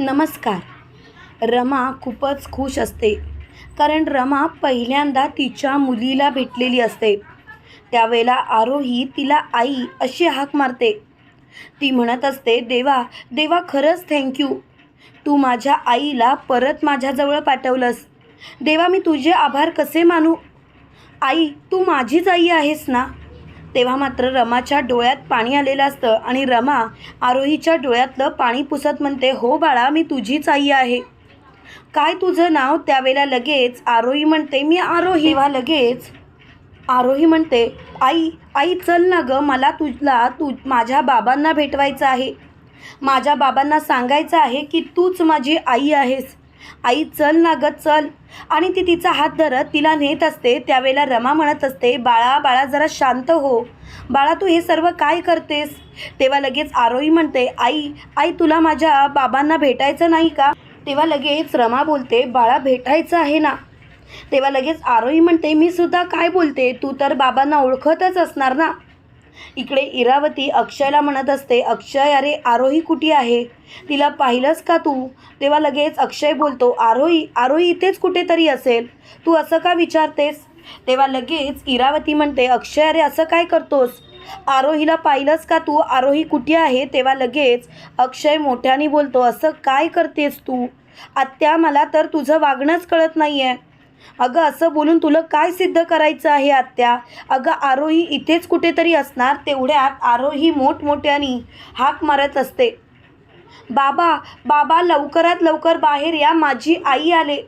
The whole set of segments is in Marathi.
नमस्कार. रमा खूपच खुश असते. कारण रमा पहिल्यांदा तिच्या मुलीला भेटलेली असते. त्यावेळेला आरोही तिला आई अशी हाक मारते. ती म्हणत असते देवा देवा खरंच थँक्यू तू माझ्या आईला परत माझ्याजवळ पाठवलंस. देवा मी तुझे आभार कसे मानू? आई तू माझीच आई आहेस ना? तेव्हा मात्र रमाच्या डोळ्यात पाणी आलेलं असतं आणि रमा आरोहीच्या डोळ्यातलं पाणी पुसत म्हणते हो बाळा मी तुझीच आई आहे. काय तुझं नाव? त्यावेळेला लगेच आरोही म्हणते मी आरोही. वा लगेच आरोही म्हणते आई आई चल ना गं मला तुला तू माझ्या बाबांना भेटवायचं आहे. माझ्या बाबांना सांगायचं आहे की तूच माझी आई आहेस. आई चल ना गं चल. आणि ती तिचा हात धरत तिला नेत असते. त्यावेळेला रमा म्हणत असते बाळा बाळा जरा शांत हो. बाळा तू हे सर्व काय करतेस? तेव्हा लगेच आरोही म्हणते आई आई तुला माझ्या बाबांना भेटायचं नाही का? तेव्हा लगेच रमा बोलते बाळा भेटायचं आहे ना. तेव्हा लगेच आरोही म्हणते मी सुद्धा काय बोलते? तू तर बाबांना ओळखतच असणार ना. इकडे इरावती अक्षयला म्हणत असते अक्षय अरे आरोही कुठे आहे? तिला पाहिलंस का तू? तेव्हा लगेच अक्षय बोलतो आरोही आरोही इथेच कुठेतरी असेल. तू असं का विचारतेस? तेव्हा लगेच इरावती म्हणते अक्षय अरे असं काय करतोस? आरोहीला पाहिलंस का तू? आरोही कुठे आहे? तेव्हा लगेच अक्षय मोठ्याने बोलतो असं काय करतेस तू? आत्या मला तर तुझं वागणंच कळत नाही आहे अगं असं बोलून तुला काय सिद्ध करायचं आहे आत्या? अगं आरोही इथेच कुठेतरी असणार तेवढ्यात आरोही मोठमोठ्यानी हाक मारत असते. बाबा बाबा लवकरात लवकर बाहेर या माझी आई आले.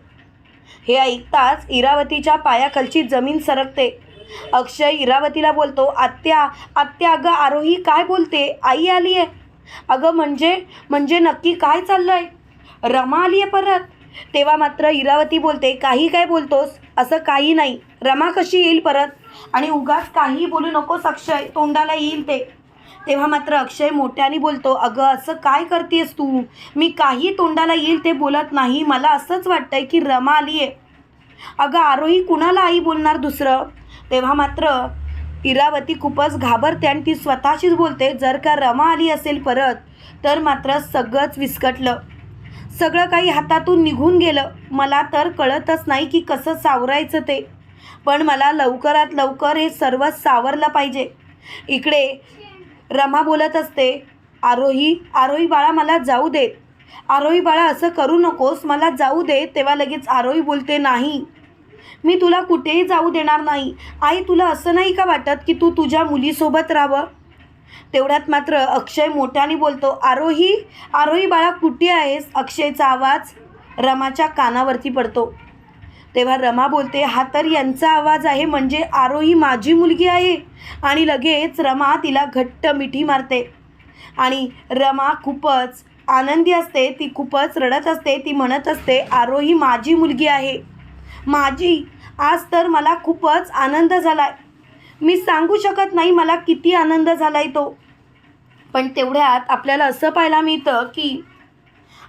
हे ऐकताच इरावतीच्या पायाखालची जमीन सरकते. अक्षय इरावतीला बोलतो आत्या आत्या अगं आरोही काय बोलते? आई आली आहे अगं म्हणजे म्हणजे नक्की काय चाललं आहे रमा आली आहे परत. तेव्हा मात्र इरावती बोलते काही काय बोलतोस? असं काही नाही. रमा कशी येईल परत? आणि उगाच काही बोलू नकोस अक्षय. तोंडाला येईल ते. तेव्हा मात्र अक्षय मोठ्याने बोलतो अगं असं काय करतेस तू? मी काही तोंडाला येईल ते बोलत नाही. मला असंच वाटतंय की रमा आली आहे अगं आरोही कुणाला आई बोलणार दुसरं? तेव्हा मात्र इरावती खूपच घाबरते आणि ती स्वतःशीच बोलते जर का रमा आली असेल परत तर मात्र सगळंच विस्कटलं. सगळं काही हातातून निघून गेलं. मला तर कळतच नाही की कसं सावरायचं ते. पण मला लवकरात लवकर हे सर्व सावरलं पाहिजे. इकडे रमा बोलत असते आरोही आरोही बाळा मला जाऊ देत. आरोही बाळा असं करू नकोस. मला जाऊ दे. तेव्हा लगेच आरोही बोलते नाही. मी तुला कुठेही जाऊ देणार नाही. आई तुला असं नाही का वाटत की तू तुझ्या मुलीसोबत राहावं? तेवढ्यात मात्र अक्षय मोठ्याने बोलतो आरोही आरोही बाळा कुठे आहेस? अक्षयचा आवाज रमाच्या कानावरती पडतो. तेव्हा रमा बोलते हा तर यांचा आवाज आहे म्हणजे आरोही माझी मुलगी आहे. आणि लगेच रमा तिला घट्ट मिठी मारते. आणि रमा खूपच आनंदी असते ती खूपच रडत असते ती म्हणत असते आरोही माझी मुलगी आहे. माझी? आज तर मला खूपच आनंद झाला मी सांगू शकत नाही मला किती आनंद झाला आहे तो. पण तेवढ्यात आपल्याला असं पाहायला मिळतं की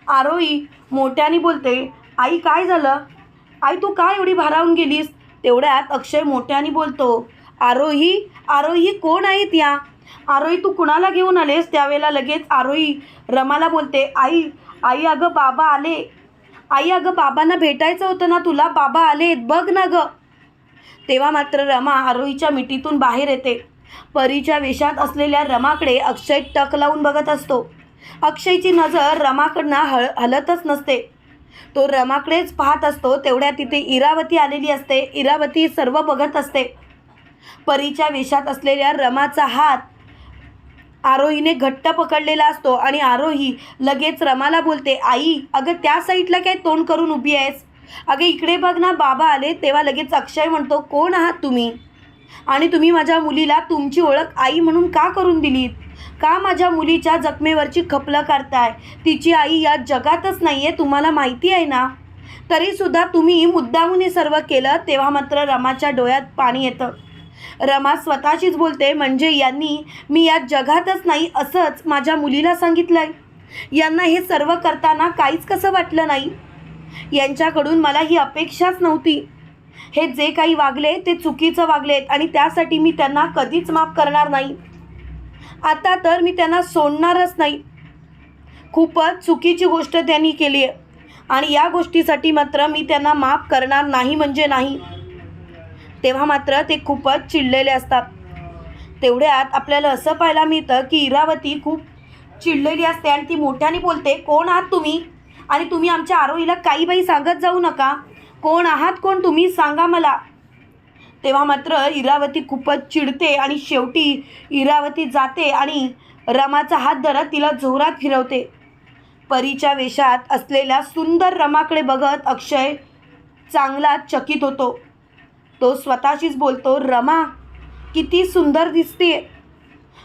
आरोही मोठ्याने बोलते आई काय झालं? आई तू काय एवढी भारावून गेलीस? तेवढ्यात अक्षय मोठ्याने बोलतो आरोही आरोही कोण आहेत या? आरोही तू कुणाला घेऊन आलेस? त्यावेळेला लगेच आरोही रमाला बोलते आई आई अगं बाबा आले. आई अगं बाबांना भेटायचं होतं ना तुला? बाबा आलेत बघ ना गं. तेव्हा मात्र रमा आरोहीच्या मिठीतून बाहेर येते. परीच्या वेशात असलेल्या रमाकडे अक्षय टक लावून बघत असतो. अक्षयची नजर रमाकडनं हळ हलतच नसते. तो रमाकडेच पाहत असतो तेवढ्या तिथे इरावती आलेली असते. इरावती सर्व बघत असते. परीच्या वेशात असलेल्या रमाचा हात आरोहीने घट्ट पकडलेला असतो आणि आरोही लगेच रमाला बोलते आई अगं त्या साईडला काय तोंड करून उभी आहेस? अगं इकडे बघ ना बाबा आले तेव्हा लगेच अक्षय म्हणतो कोण आहात तुम्ही? आणि तुम्ही माझ्या मुलीला तुमची ओळख आई म्हणून का करून दिलीत? का माझ्या मुलीच्या जखमेवरची खपलं करताय? तिची आई या जगातच नाही आहे तुम्हाला माहिती आहे ना? तरीसुद्धा तुम्ही मुद्दामून हे सर्व केलं तेव्हा मात्र रमाच्या डोळ्यात पाणी येतं. रमा स्वतःशीच बोलते म्हणजे यांनी मी या जगातच नाही असंच माझ्या मुलीला सांगितलं आहे यांना हे सर्व करताना काहीच कसं वाटलं नाही? यांच्याकडून मला ही अपेक्षाच नव्हती. हे जे काही वागले ते चुकीचं वागलेत आणि त्यासाठी मी त्यांना कधीच माफ करणार नाही. आता तर मी त्यांना सोडणारच नाही. खूपच चुकीची गोष्ट त्यांनी केली आहे. आणि या गोष्टीसाठी मात्र मी त्यांना माफ करणार नाही म्हणजे नाही. तेव्हा मात्र ते खूपच चिडलेले असतात. तेवढ्यात आपल्याला असं पाहायला मिळतं की इरावती खूप चिडलेली असते आणि ती मोठ्याने बोलते कोण आहात तुम्ही? आणि तुम्ही आमच्या आरोहीला काही बाई सांगत जाऊ नका. कोण आहात कोण तुम्ही सांगा मला. तेव्हा मात्र इरावती खूपच चिडते आणि शेवटी इरावती जाते आणि रमाचा हात धरत तिला जोरात फिरवते. परीच्या वेशात असलेल्या सुंदर रमाकडे बघत अक्षय चांगला चकित होतो. तो स्वतःशीच बोलतो रमा किती सुंदर दिसते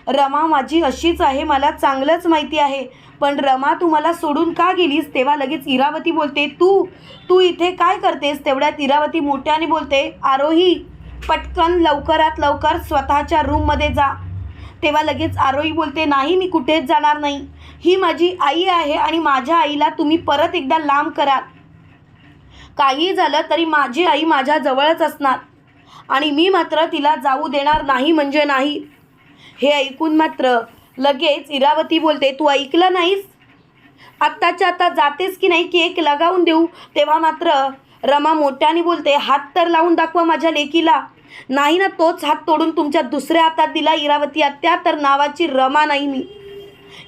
रमा माझी अशीच आहे मला चांगलंच माहिती आहे. पण रमा तू मला सोडून का गेलीस? तेव्हा लगेच इरावती बोलते तू तू इथे काय करतेस? तेवढ्यात इरावती मोठ्याने बोलते आरोही पटकन लवकरात लवकर स्वतःच्या रूममध्ये जा. तेव्हा लगेच आरोही बोलते नाही मी कुठेच जाणार नाही. ही माझी आई आहे आणि माझ्या आईला तुम्ही परत एकदा लांब करा काही झालं तरी माझी आई माझ्या जवळच असणार. आणि मी मात्र तिला जाऊ देणार नाही म्हणजे नाही. हे ऐकून मात्र लगेच इरावती बोलते तू ऐकलं नाहीस? आत्ताच्या आता जातेस की नाही की एक लगावून देऊ? तेव्हा मात्र रमा मोठ्याने बोलते हात तर लावून दाखवा माझ्या लेकीला. नाही ना तोच हात तोडून तुमच्या दुसऱ्या हातात दिला इरावती आत्या तर नावाची रमा नाही मी.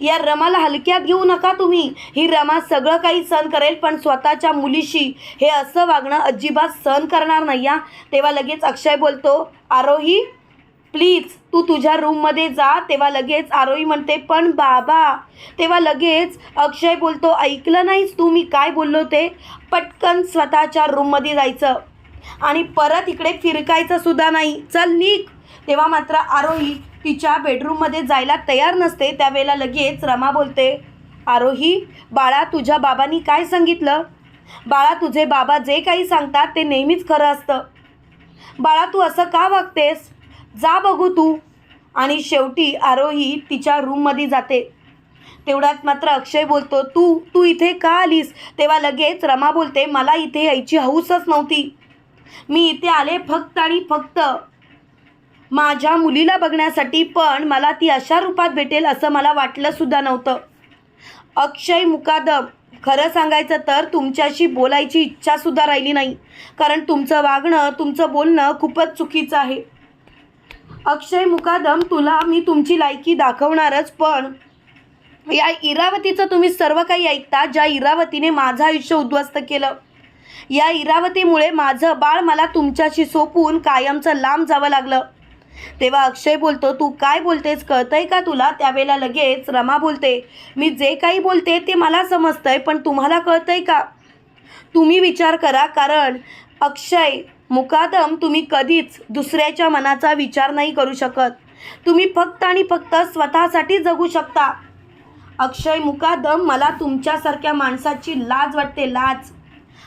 या रमाला हलक्यात घेऊ नका तुम्ही. ही रमा सगळं काही सहन करेल पण स्वतःच्या मुलीशी हे असं वागणं अजिबात सहन करणार नाही. या तेव्हा लगेच अक्षय बोलतो आरोही प्लीज तू तुझ्या रूममध्ये जा तेव्हा लगेच आरोही म्हणते पण बाबा तेव्हा लगेच अक्षय बोलतो ऐकलं नाहीस तू मी काय बोललो ते पटकन स्वतःच्या रूममध्ये जायचं. आणि परत इकडे फिरकायचं सुद्धा नाही. चल निघ. तेव्हा मात्र आरोही तिच्या बेडरूममध्ये जायला तयार नसते. त्यावेळेला लगेच रमा बोलते आरोही बाळा तुझ्या बाबांनी काय सांगितलं? बाळा तुझे बाबा जे काही सांगतात ते नेहमीच खरं असतं. बाळा तू असं का वागतेस जा बघू तू. आणि शेवटी आरोही तिच्या रूममध्ये जाते. तेवढ्यात मात्र अक्षय बोलतो तू तू इथे का आलीस? तेव्हा लगेच रमा बोलते मला इथे यायची हौसच नव्हती. मी इथे आले फक्त आणि फक्त माझ्या मुलीला बघण्यासाठी पण मला ती अशा रूपात भेटेल असं मला वाटलंसुद्धा नव्हतं. अक्षय मुकादम खरं सांगायचं तर तुमच्याशी बोलायची इच्छासुद्धा राहिली नाही. कारण तुमचं वागणं तुमचं बोलणं खूपच चुकीचं आहे. अक्षय मुकादम तुला मी तुमची लायकी दाखवणारच पण या इरावतीचं तुम्ही सर्व काही ऐकता ज्या इरावतीने माझं आयुष्य उद्ध्वस्त केलं. या इरावतीमुळे माझं बाळ मला तुमच्याशी सोपून कायमचं लांब जावं लागलं. तेव्हा अक्षय बोलतो तू काय बोलतेस? कळतंय का तुला? त्यावेळेला लगेच रमा बोलते मी जे काही बोलते ते मला समजतंय पण तुम्हाला कळतंय का? तुम्ही विचार करा कारण अक्षय मुकादम तुम्ही कधीच दुसऱ्याच्या मनाचा विचार नाही करू शकत. तुम्ही फक्त आणि फक्त स्वतःसाठी जगू शकता. अक्षय मुकादम मला तुमच्यासारख्या माणसाची लाज वाटते लाज.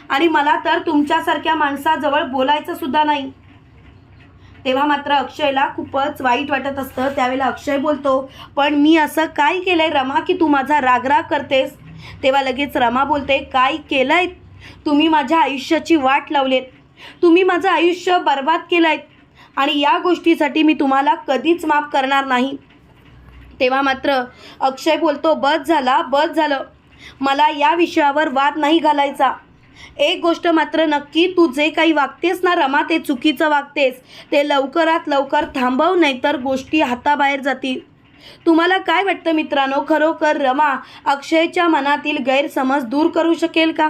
आणि मला तर तुमच्यासारख्या माणसाजवळ बोलायचं सुद्धा नाही. तेव्हा मात्र अक्षयला खूपच वाईट वाटत असतं. त्यावेळेला अक्षय बोलतो पण मी असं काय केलं आहे रमा की तू माझा रागराग करतेस? तेव्हा लगेच रमा बोलते काय केलं आहे तुम्ही माझ्या आयुष्याची वाट लावलेत. तुम्ही माझं आयुष्य बर्बाद केलं आहे आणि या गोष्टीसाठी मी तुम्हाला कधीच माफ करणार नाही. तेव्हा मात्र अक्षय बोलतो बस झाला बस झालं. मला या विषयावर वाद नाही घालायचा. एक गोष्ट मात्र नक्की तू जे काही वागतेस ना रमा ते चुकीचं वागतेस. ते लवकरात लवकर थांबव नाहीतर गोष्टी हाताबाहेर जातील. तुम्हाला काय वाटतं मित्रांनो? खरोखर रमा अक्षयच्या मनातील गैरसमज दूर करू शकेल का?